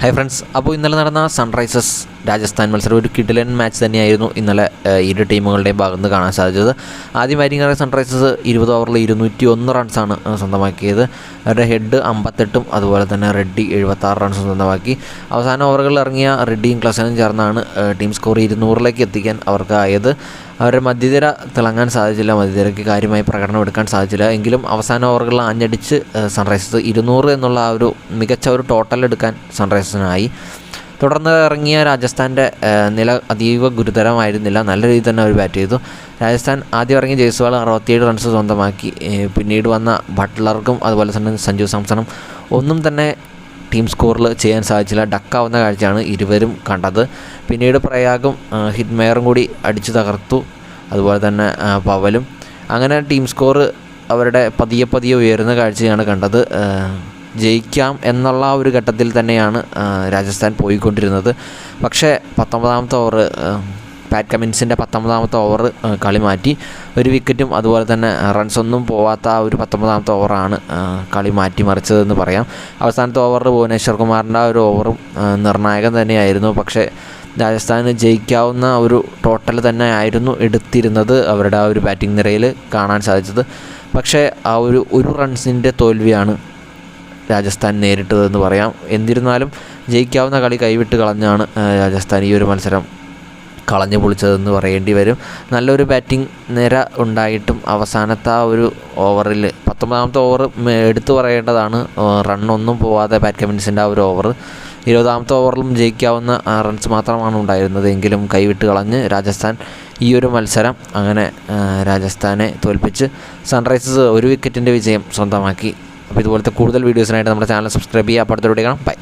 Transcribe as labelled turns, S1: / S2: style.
S1: Hi friends അപ്പോൾ ഇന്നലെ നടന്ന സൺറൈസേഴ്സ് രാജസ്ഥാൻ മത്സരം ഒരു കിഡിലൻ മാച്ച് തന്നെയായിരുന്നു ഇന്നലെ ഇരു ടീമുകളുടെയും ഭാഗത്ത് കാണാൻ സാധിച്ചത്. ആദ്യം ബാറ്റിംഗ് ഇറങ്ങിയ സൺറൈസേഴ്സ് ഇരുപത് ഓവറിൽ ഇരുന്നൂറ്റി ഒന്ന് റൺസാണ് സ്വന്തമാക്കിയത്. അവരുടെ ഹെഡ് അമ്പത്തെട്ടും അതുപോലെ തന്നെ റെഡ്ഡി എഴുപത്താറ് റൺസ് സ്വന്തമാക്കി. അവസാന ഓവറുകളിൽ ഇറങ്ങിയ റെഡ്ഡിയും ക്ലസനും ചേർന്നാണ് ടീം സ്കോർ ഇരുന്നൂറിലേക്ക് എത്തിക്കാൻ അവർക്ക് ആയത് അവരുടെ മധ്യനിര തിളങ്ങാൻ സാധിച്ചില്ല മധ്യനിരയ്ക്ക് കാര്യമായി പ്രകടനം എടുക്കാൻ സാധിച്ചില്ല. എങ്കിലും അവസാന ഓവറുകളിൽ ആഞ്ഞടിച്ച് സൺറൈസേഴ്സ് ഇരുന്നൂറ് എന്നുള്ള ആ ഒരു മികച്ച ഒരു ടോട്ടൽ എടുക്കാൻ സൺറൈസേഴ്സിനായി. തുടർന്ന് ഇറങ്ങിയ രാജസ്ഥാന്റെ നില അതീവ ഗുരുതരമായിരുന്നില്ല. നല്ല രീതിയിൽ തന്നെ അവർ ബാറ്റ് ചെയ്തു. രാജസ്ഥാൻ ആദ്യം ഇറങ്ങിയ ജയ്സ്വാൾ അറുപത്തിയേഴ് റൺസ് സ്വന്തമാക്കി. പിന്നീട് വന്ന ബട്ട്ലർക്കും അതുപോലെ തന്നെ സഞ്ജു സാംസണും ഒന്നും തന്നെ ടീം സ്കോറിൽ ചെയ്യാൻ സാധിച്ചില്ല. ഡക്കാവുന്ന കാഴ്ചയാണ് ഇരുവരും കണ്ടത്. പിന്നീട് പ്രയാഗും ഹിറ്റ്മെയറും കൂടി അടിച്ചു തകർത്തു. അതുപോലെ തന്നെ പവലും. അങ്ങനെ ടീം സ്കോർ അവരുടെ പതിയെ പതിയെ ഉയരുന്ന കാഴ്ചയാണ് കണ്ടത്. ജയിക്കാം എന്നുള്ള ഒരു ഘട്ടത്തിൽ തന്നെയാണ് രാജസ്ഥാൻ പോയിക്കൊണ്ടിരുന്നത്. പക്ഷേ പത്തൊമ്പതാമത്തെ ഓവർ പാറ്റ് കമിൻസിന്റെ പത്തൊമ്പതാമത്തെ ഓവർ കളി മാറ്റി. ഒരു വിക്കറ്റും അതുപോലെ തന്നെ റൺസ് ഒന്നും പോവാത്ത ഒരു പത്തൊമ്പതാമത്തെ ഓവറാണ് കളി മാറ്റിമറിച്ചതെന്ന് പറയാം. അവസാനത്തെ ഓവറിൽ ഭുവനേശ്വർ കുമാറിന്റെ ഒരു ഓവറും നിർണായകം തന്നെയായിരുന്നു. പക്ഷേ രാജസ്ഥാന് ജയിക്കാവുന്ന ഒരു ടോട്ടൽ തന്നെ ആയിരുന്നു എടുത്തിരുന്നത് അവരുടെ ആ ഒരു ബാറ്റിംഗ് നിരയിൽ കാണാൻ സാധിച്ചത്. പക്ഷേ ആ ഒരു ഒരു റൺസിന്റെ തോൽവിയാണ് രാജസ്ഥാൻ നേരിട്ടതെന്ന് പറയാം. എന്നിരുന്നാലും ജയിക്കാവുന്ന കളി കൈവിട്ട് കളഞ്ഞാണ് രാജസ്ഥാൻ ഈ ഒരു മത്സരം കളഞ്ഞു പൊളിച്ചതെന്ന് പറയേണ്ടി വരും. നല്ലൊരു ബാറ്റിംഗ് നിര ഉണ്ടായിട്ടും അവസാനത്തെ ആ ഒരു ഓവറിൽ പത്തൊമ്പതാമത്തെ ഓവർ എടുത്തു പറയേണ്ടതാണ്. റണ്ണൊന്നും പോവാതെ ബാറ്റ് കമ്മിൻസിന്റെ ആ ഒരു ഓവർ ഇരുപതാമത്തെ ഓവറിലും ജയിക്കാവുന്ന റൺസ് മാത്രമാണ് ഉണ്ടായിരുന്നത്. എങ്കിലും കൈവിട്ട് കളഞ്ഞ് രാജസ്ഥാൻ ഈ ഒരു മത്സരം അങ്ങനെ രാജസ്ഥാനെ തോൽപ്പിച്ച് സൺറൈസേഴ്സ് ഒരു വിക്കറ്റിന്റെ വിജയം സ്വന്തമാക്കി. അപ്പോൾ ഇതുപോലത്തെ കൂടുതൽ വീഡിയോസിനായിട്ട് നമ്മുടെ ചാനൽ സബ്സ്ക്രൈബ് ചെയ്യുക. അപ്പോൾ അടുത്തോടെ കാണാം. ബൈ